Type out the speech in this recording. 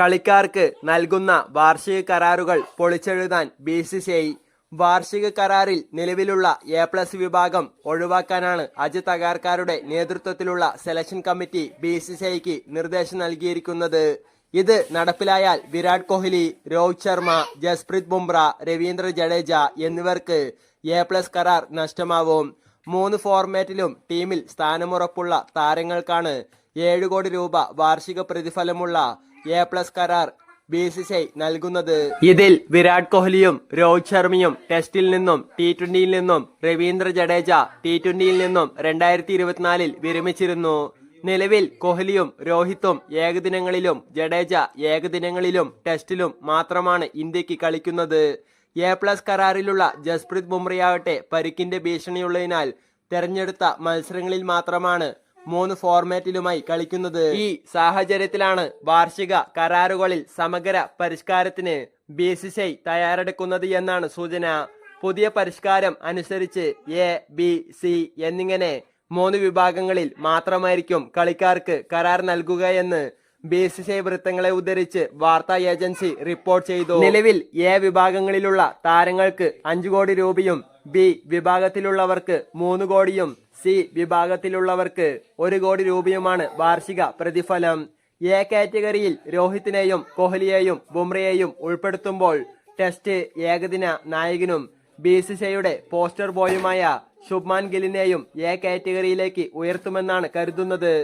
കളിക്കാർക്ക് നൽകുന്ന വാർഷിക കരാറുകൾ പൊളിച്ചെഴുതാൻ ബി സി സി ഐ വാർഷിക കരാറിൽ നിലവിലുള്ള എ പ്ലസ് വിഭാഗം ഒഴിവാക്കാനാണ് അജിത് അഗാർക്കാരുടെ നേതൃത്വത്തിലുള്ള selection committee B C C ഐക്ക് നിർദ്ദേശം നൽകിയിരിക്കുന്നത്. ഇത് നടപ്പിലായാൽ വിരാട് കോഹ്ലി രോഹിത് ശർമ്മ ജസ്പ്രീത് ബുംറ രവീന്ദ്ര ജഡേജ എന്നിവർക്ക് എ പ്ലസ് കരാർ നഷ്ടമാവും. മൂന്ന് ഫോർമാറ്റിലും ടീമിൽ സ്ഥാനമുറപ്പുള്ള താരങ്ങൾക്കാണ് ഏഴ് കോടി രൂപ വാർഷിക പ്രതിഫലമുള്ള എ പ്ലസ് കരാർ ബി സി സി ഐ നൽകുന്നത്. ഇതിൽ വിരാട് കോഹ്ലിയും രോഹിത് ശർമ്മയും ടെസ്റ്റിൽ നിന്നും ടി ട്വന്റിയിൽ നിന്നും രവീന്ദ്ര ജഡേജ ടി ട്വന്റിയിൽ നിന്നും രണ്ടായിരത്തി ഇരുപത്തിനാലിൽ വിരമിച്ചിരുന്നു. നിലവിൽ കോഹ്ലിയും രോഹിത്തും ഏകദിനങ്ങളിലും ജഡേജ ഏകദിനങ്ങളിലും ടെസ്റ്റിലും മാത്രമാണ് ഇന്ത്യയ്ക്ക് കളിക്കുന്നത്. എ പ്ലസ് കരാറിലുള്ള ജസ്പ്രീത് ബുംറയാവട്ടെ പരിക്കിന്റെ ഭീഷണിയുള്ളതിനാൽ തെരഞ്ഞെടുത്ത മത്സരങ്ങളിൽ മാത്രമാണ് മൂന്ന് ഫോർമാറ്റിലുമായി കളിക്കുന്നത്. ഈ സാഹചര്യത്തിലാണ് വാർഷിക കരാറുകളിൽ സമഗ്ര പരിഷ്കാരത്തിന് ബി സി സി തയ്യാറെടുക്കുന്നത് എന്നാണ് സൂചന. പുതിയ പരിഷ്കാരം അനുസരിച്ച് എ ബി സി എന്നിങ്ങനെ മൂന്ന് വിഭാഗങ്ങളിൽ മാത്രമായിരിക്കും കളിക്കാർക്ക് കരാർ നൽകുകയെന്ന് ബി സി സി വൃത്തങ്ങളെ ഉദ്ധരിച്ച് വാർത്താ ഏജൻസി റിപ്പോർട്ട് ചെയ്തു. നിലവിൽ എ വിഭാഗങ്ങളിലുള്ള താരങ്ങൾക്ക് അഞ്ചു കോടി രൂപയും ബി വിഭാഗത്തിലുള്ളവർക്ക് മൂന്ന് കോടിയും സി വിഭാഗത്തിലുള്ളവർക്ക് ഒരു കോടി രൂപയുമാണ് വാർഷിക പ്രതിഫലം. എ കാറ്റഗറിയിൽ രോഹിത്തിനെയും കോഹ്ലിയെയും ബുംറയെയും ഉൾപ്പെടുത്തുമ്പോൾ ടെസ്റ്റ് ഏകദിന നായകനും ബി സി സിയുടെ പോസ്റ്റർ ബോയുമായ ശുഭ്മാൻ ഗിലിനെയും എ കാറ്റഗറിയിലേക്ക് ഉയർത്തുമെന്നാണ് കരുതുന്നത്.